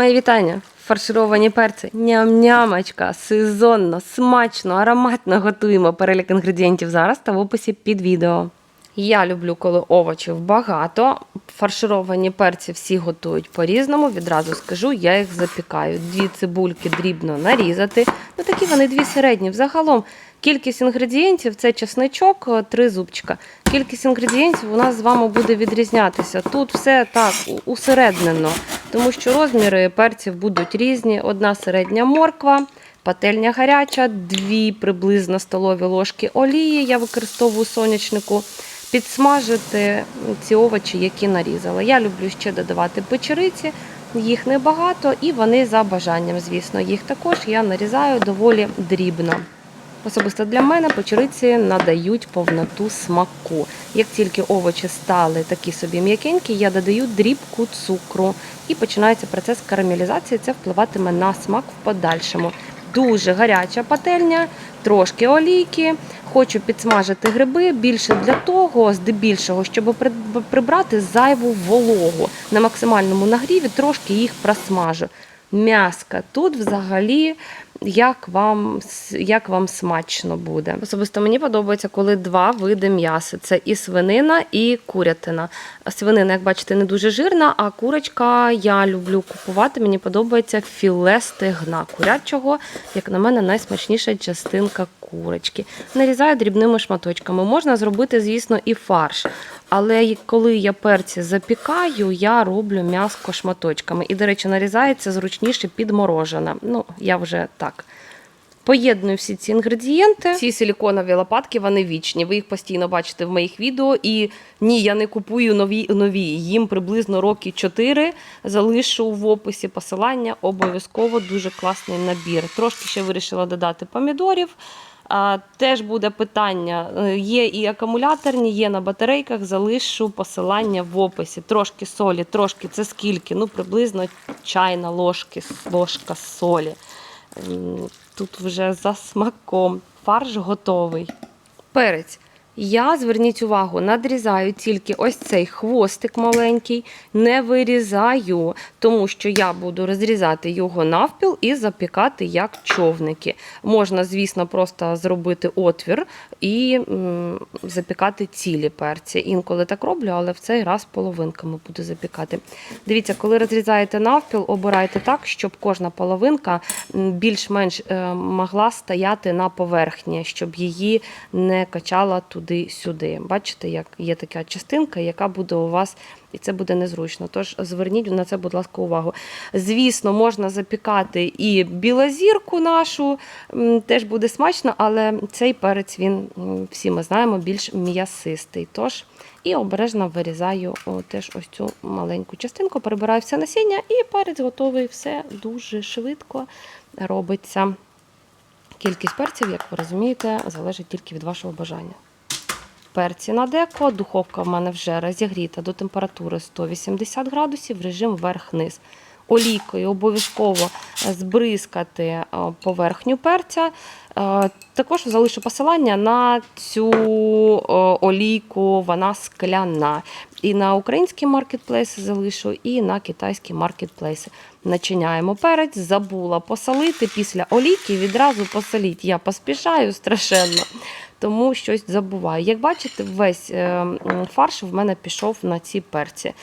Мої вітання. Фаршировані перці. Ням-нямочка, сезонно, смачно, ароматно готуємо перелік інгредієнтів зараз та в описі під відео. Я люблю, коли овочів багато. Фаршировані перці всі готують по-різному. Відразу скажу, я їх запікаю. Дві цибульки дрібно нарізати. Ну такі вони дві середні. Взагалом кількість інгредієнтів це чесничок, е, три зубчика. Кількість інгредієнтів у нас з вами буде відрізнятися. Тут все так усереднено, тому що розміри перців будуть різні. Одна середня морква. Пательня гаряча, дві приблизно столові ложки олії. Я використовую сонячнику. Підсмажити ці овочі, які нарізала. Я люблю ще додавати печериці, їх небагато, і вони за бажанням, звісно. Їх також я нарізаю доволі дрібно. Особисто для мене печериці надають повноту смаку. Як тільки овочі стали такі собі м'якенькі, я додаю дрібку цукру і починається процес карамелізації. Це впливатиме на смак в подальшому. Дуже гаряча пательня, трошки олійки. Хочу підсмажити гриби більше для того, здебільшого, щоб прибрати зайву вологу на максимальному нагріві, трошки їх просмажу. М'яска тут взагалі як вам, як вам смачно буде. Особисто мені подобається, коли два види м'яса: це і свинина, і курятина. Свинина, як бачите, не дуже жирна, а курочка я люблю купувати. Мені подобається філе стегна курячого, як на мене, найсмачніша частинка курочки. Нарізаю дрібними шматочками. Можна зробити, звісно, і фарш. Але коли я перці запікаю, я роблю м'яско шматочками. І, до речі, нарізається зручніше підморожена. Ну, я вже так. Поєдную всі ці інгредієнти. Ці силіконові лопатки вони вічні. Ви їх постійно бачите в моїх відео. І ні, я не купую нові нові. Їм приблизно роки 4. Залишу в описі посилання. Обов'язково дуже класний набір. Трошки ще вирішила додати помідорів. А, теж буде питання. Е, Є і акумуляторні, є на батарейках. Залишу посилання в описі. Трошки солі, трошки це скільки? Ну, приблизно чайна ложки, ложка солі. М, Тут вже за смаком. Фарш готовий. Перець. Я, зверніть увагу, надрізаю тільки ось цей хвостик маленький, не вирізаю, тому що я буду розрізати його навпіл і запікати як човники. Можна, звісно, просто зробити отвір і м, запікати цілі перці. Інколи так роблю, але в цей раз половинками буду запікати. Дивіться, коли розрізаєте навпіл, обирайте так, щоб кожна половинка більш-менш е, могла стояти на поверхні, щоб її не качала туди-сюди. Бачите, як є така частинка, яка буде у вас, і це буде незручно. Тож зверніть на це, будь ласка, увагу. Звісно, можна запікати і білозірку нашу, теж буде смачно, але цей перець він, всі ми знаємо, більш м'ясистий. Тож і обережно вирізаю о, теж ось цю маленьку частинку, перебираю все насіння, і перець готовий. Все дуже швидко робиться. Кількість перців, як ви розумієте, залежить тільки від вашого бажання. Перці на деко, духовка в мене вже розігріта до температури 180 градусів, режим вверх-низ. Олійкою обов'язково збризкати е, поверхню перця. Е, Також залишу посилання на цю е, олійку, вона скляна. І на українські маркетплейси залишу, і на китайські маркетплейси. Начиняємо перець, забула посолити після олійки, відразу посоліть. Я поспішаю страшенно, тому щось забуваю. Як бачите, весь е, фарш в мене пішов на ці перці.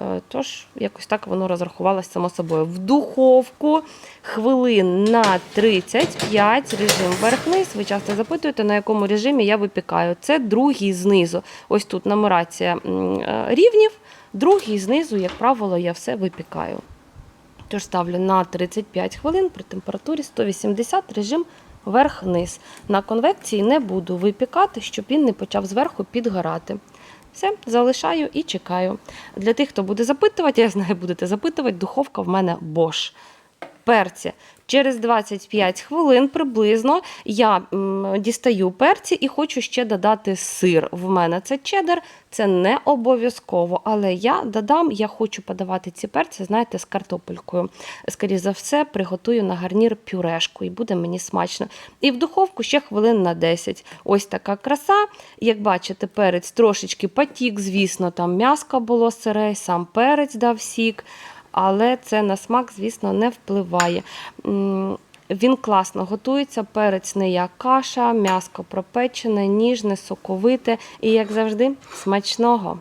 Е, Тож, якось так воно розрахувалося само собою. В духовку хвилин на 35 режим вверх-низ. Ви часто запитуєте, на якому режимі я випікаю. Це другий знизу. Ось тут нумерація е, рівнів. Другий знизу, як правило, я все випікаю. Тож ставлю на 35 хвилин при температурі 180 режим вверх-низ. На конвекції не буду випікати, щоб він не почав зверху підгорати. Все, залишаю і чекаю. Для тих, хто буде запитувати, я знаю, будете запитувати, духовка в мене Bosch. Перці. Через 25 хвилин приблизно я дістаю перці і хочу ще додати сир. В мене це чеддер, це не обов'язково, але я додам, я хочу подавати ці перці, знаєте, з картопелькою. Скоріше за все, приготую на гарнір пюрешку і буде мені смачно. І в духовку ще хвилин на 10. Ось така краса. Як бачите, перець трошечки потік, звісно, там м'яско було сире, сам перець дав сік. Але це на смак, звісно, не впливає. Він класно готується, перець не як каша, м'яско пропечене, ніжне, соковите і, як завжди, смачного.